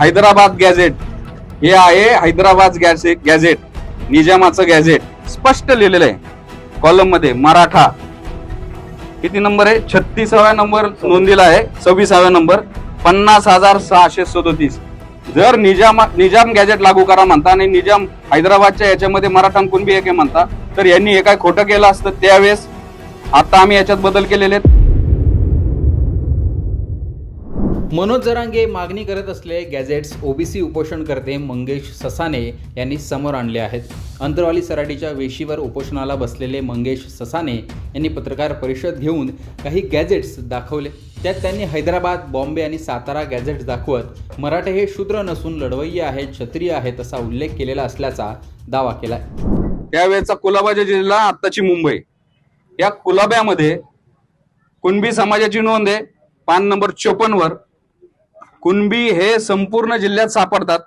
Hyderabad gazette. हे आहे Hyderabad gazette gazette. निजामाचं गॅझेट. स्पष्ट लिहिलेलं आहे. कॉलममध्ये मराठा. किती नंबर आहे? छत्तीसाव्या नंबर नोंदीला आहे. सव्वीसाव्या नंबर पन्नास हजार सहाशे सदोतीस. जर निजाम निजाम गॅजेट लागू करा म्हणता आणि निजाम हैदराबादच्या याच्यामध्ये मराठा कुणबी एक आहे म्हणता तर यांनी हे काय खोटं केलं असतं त्यावेळेस? आता आम्ही याच्यात बदल केलेले आहेत. मनोज जरांगे मागणी करत असले गॅझेट्स ओबीसी उपोषणकर्ते मंगेश ससाने यांनी समोर आणले आहेत. अंतरवाली सराटीच्या वेशीवर उपोषणाला बसलेले मंगेश ससाने यांनी पत्रकार परिषद घेऊन काही गॅझेट्स दाखवले. त्यात त्यांनी हैदराबाद बॉम्बे आणि सातारा गॅझेट्स दाखवत मराठे हे शूद्र नसून लढवय्ये आहेत क्षत्रिय आहेत असा उल्लेख केलेला असल्याचा दावा केला त्यावेळेचा कुलाबा जिल्हा आत्ताची मुंबई. या कुलाब्यामध्ये कुणबी समाजाची नोंद आहे. पान नंबर चोपन्न वर कुणबी हे संपूर्ण जिल्ह्यात सापडतात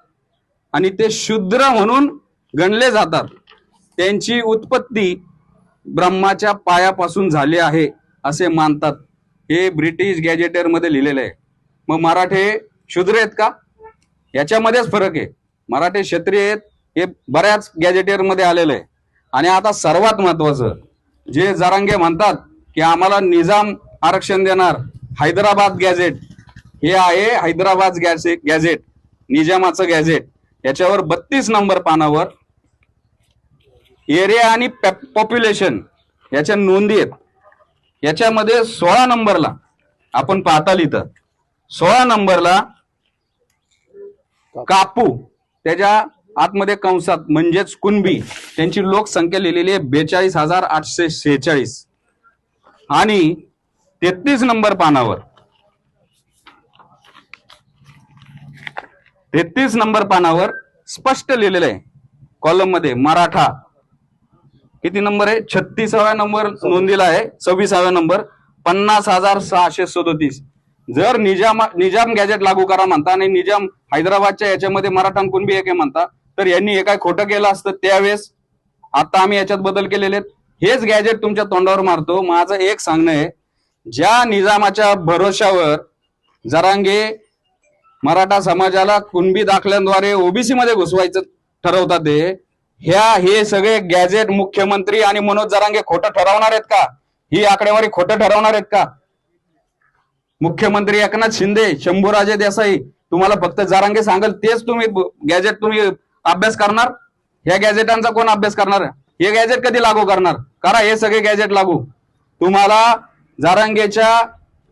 आणि ते शूद्र म्हणून गणले जातात. त्यांची उत्पत्ती ब्रह्माच्या पायापासून झाली आहे असे मानतात. हे ब्रिटिश गॅजेटरमध्ये लिहिलेलं आहे. मग मराठे शूद्र आहेत का? याच्यामध्येच फरक आहे. मराठे क्षत्रिय आहेत हे बऱ्याच गॅजेटियरमध्ये आलेलं आहे. आणि आता सर्वात महत्वाचं जे जरांगे म्हणतात की आम्हाला निजाम आरक्षण देणार हैदराबाद गॅझेट. हे आहे हैदराबाद गॅझेट गॅझेट निजामाचं गॅझेट. याच्यावर बत्तीस नंबर पानावर एरिया आणि पॉप्युलेशन याच्या नोंदी आहेत. याच्यामध्ये सोळा नंबरला आपण पाहताल इथं सोळा नंबरला कापू त्याच्या आतमध्ये कंसात म्हणजेच कुणबी त्यांची लोकसंख्या लिहिलेली आहे बेचाळीस हजार आठशे शेहेचाळीस. आणि तेहतीस नंबर पानावर तेहतीस नंबर पानावर स्पष्ट लिहिलेलं आहे. कॉलममध्ये मराठा. किती नंबर आहे? छत्तीसाव्या नंबर नोंदीला आहे. सव्वीसाव्या नंबर. पन्नास हजार सहाशे सदोतीस. जर निजाम निजाम गॅजेट लागू करा म्हणता आणि निजाम हैदराबादच्या याच्यामध्ये मराठा कुणबी एक आहे म्हणता तर यांनी हे काय खोटं केलं असतं त्यावेळेस? आता आम्ही याच्यात बदल केलेले आहेत. हेच गॅजेट तुमच्या तोंडावर मारतो. माझं एक सांगणं आहे ज्या निजामाच्या भरोशावर जरांगे मराठा समाजाला कुणबी दाखल्यांद्वारे ओबीसी मध्ये घुसवायचं ठरवतात ते. ह्या हे सगळे गॅजेट मुख्यमंत्री आणि मनोज जरांगे खोटं ठरवणार आहेत का? ही आकडेवारी खोटं ठरवणार आहेत का? मुख्यमंत्री एकनाथ शिंदे शंभूराजे देसाई तुम्हाला फक्त जरांगे सांगेल तेच तुम्ही गॅजेट तुम्ही अभ्यास करणार? ह्या गॅजेटांचा कोण अभ्यास करणार? हे गॅजेट कधी लागू करणार? करा हे सगळे गॅजेट लागू. तुम्हाला जारांगेच्या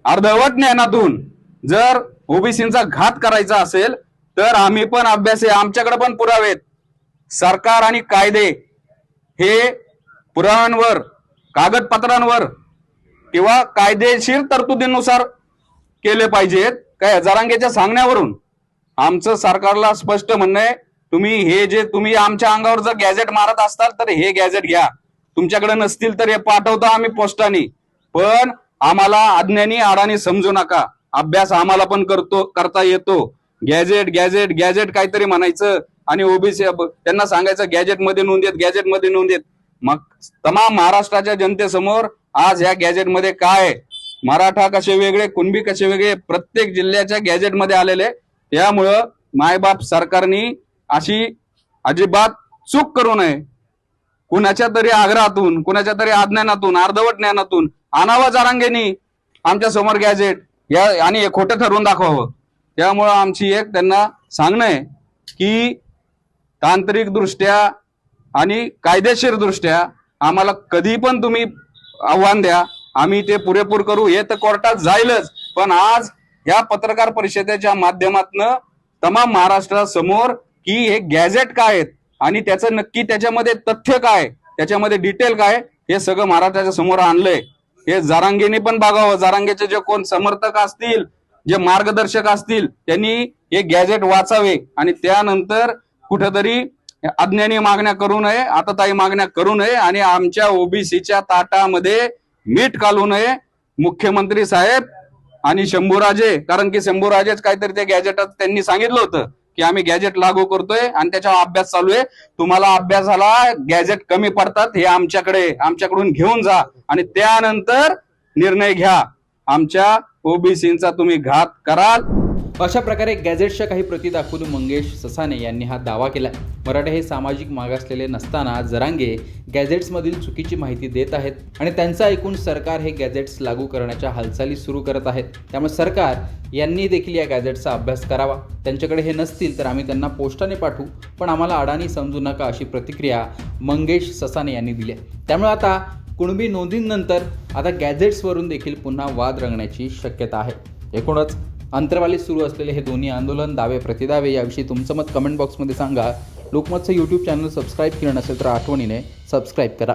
अर्धवट ज्ञानातून जर ओबीसींचा घात करायचा असेल तर आम्ही पण अभ्यास आहे आमच्याकडे पण पुरावे सरकार आणि कायदे हे पुराव्यांवर कागदपत्रांवर किंवा कायदेशीर तरतुदीनुसार केले पाहिजेत काय जरांगेच्या सांगण्यावरून. आमचं सरकारला स्पष्ट म्हणणं आहे तुम्ही हे जे तुम्ही आमच्या अंगावर जर गॅजेट मारत असताल तर हे गॅजेट घ्या. तुमच्याकडे नसतील तर हे पाठवतो आम्ही पोस्टाने. पण आम्हाला अज्ञानी अडाणी समजू नका. अभ्यास आम्हाला पण करतो करता येतो. गॅजेट गॅजेट गॅजेट काहीतरी म्हणायचं आणि ओबीसी त्यांना सांगायचं गॅजेटमध्ये नोंद येत गॅजेटमध्ये नोंद येत. मग तमाम महाराष्ट्राच्या जनतेसमोर आज ह्या गॅजेटमध्ये काय मराठा कसे वेगळे कुणबी कसे वेगळे प्रत्येक जिल्ह्याच्या गॅजेटमध्ये आलेले त्यामुळं मायबाप सरकारनी अशी अजिबात चूक करू नये. कुणाच्या तरी आग्रहातून कुणाच्या तरी अज्ञानातून अर्धवट ज्ञानातून आणावा जारांगेनी आमच्यासमोर गॅजेट या आणि हे खोटं ठरवून दाखवावं. त्यामुळं आमची एक त्यांना सांगणं आहे की तांत्रिकदृष्ट्या आणि कायदेशीरदृष्ट्या आम्हाला कधी पण तुम्ही आव्हान द्या. आम्ही ते पुरेपूर करू. हे तर कोर्टात जाईलच. पण आज या पत्रकार परिषदेच्या माध्यमातनं तमाम महाराष्ट्रासमोर की हे गॅझेट काय आहेत आणि त्याचं नक्की त्याच्यामध्ये तथ्य काय त्याच्यामध्ये डिटेल काय हे सगळं महाराष्ट्राच्या समोर आणलंय. हे जारांगेने पण बघावं. जारांगेचे जे कोण समर्थक असतील जे मार्गदर्शक असतील त्यांनी हे गॅजेट वाचावे आणि त्यानंतर कुठेतरी अज्ञानी मागण्या करू नये आता ताई मागण्या करू नये आणि आमच्या ओबीसीच्या ताटामध्ये मीठ घालू नये. मुख्यमंत्री साहेब आणि शंभूराजे कारण की शंभूराजेच काहीतरी त्या गॅजेटात त्यांनी सांगितलं होतं. की आम्ही गॅजेट लागू करतोय आणि त्याच्यावर अभ्यास चालू आहे. तुम्हाला अभ्यासाला गॅजेट कमी पडतात हे आमच्याकडे आमच्याकडून घेऊन जा आणि त्यानंतर निर्णय घ्या. आमच्या ओबीसीचा तुम्ही घात कराल. अशा प्रकारे गॅझेट्सच्या काही प्रती दाखवून मंगेश ससाने यांनी हा दावा केला. मराठे हे सामाजिक मागासलेले नसताना जरांगे गॅझेट्समधील चुकीची माहिती देत आहेत आणि त्यांचं ऐकून सरकार हे गॅझेट्स लागू करण्याच्या हालचाली सुरू करत आहेत. त्यामुळे सरकार यांनी देखील या गॅझेटचा अभ्यास करावा. त्यांच्याकडे हे नसतील तर आम्ही त्यांना पोस्टाने पाठवू. पण आम्हाला अडाणी समजू नका अशी प्रतिक्रिया मंगेश ससाने यांनी दिली आहे. त्यामुळे आता कुणबी नोंदींनंतर आता गॅझेट्सवरून देखील पुन्हा वाद रंगण्याची शक्यता आहे. एकूणच अंतरवालीत सुरू असलेले हे दोन्ही आंदोलन दावे प्रतिदावे याविषयी तुमचं मत कमेंट बॉक्समध्ये सांगा. लोकमतचं यूट्यूब चॅनल सबस्क्राईब केलं नसेल तर आठवणीने सबस्क्राईब करा.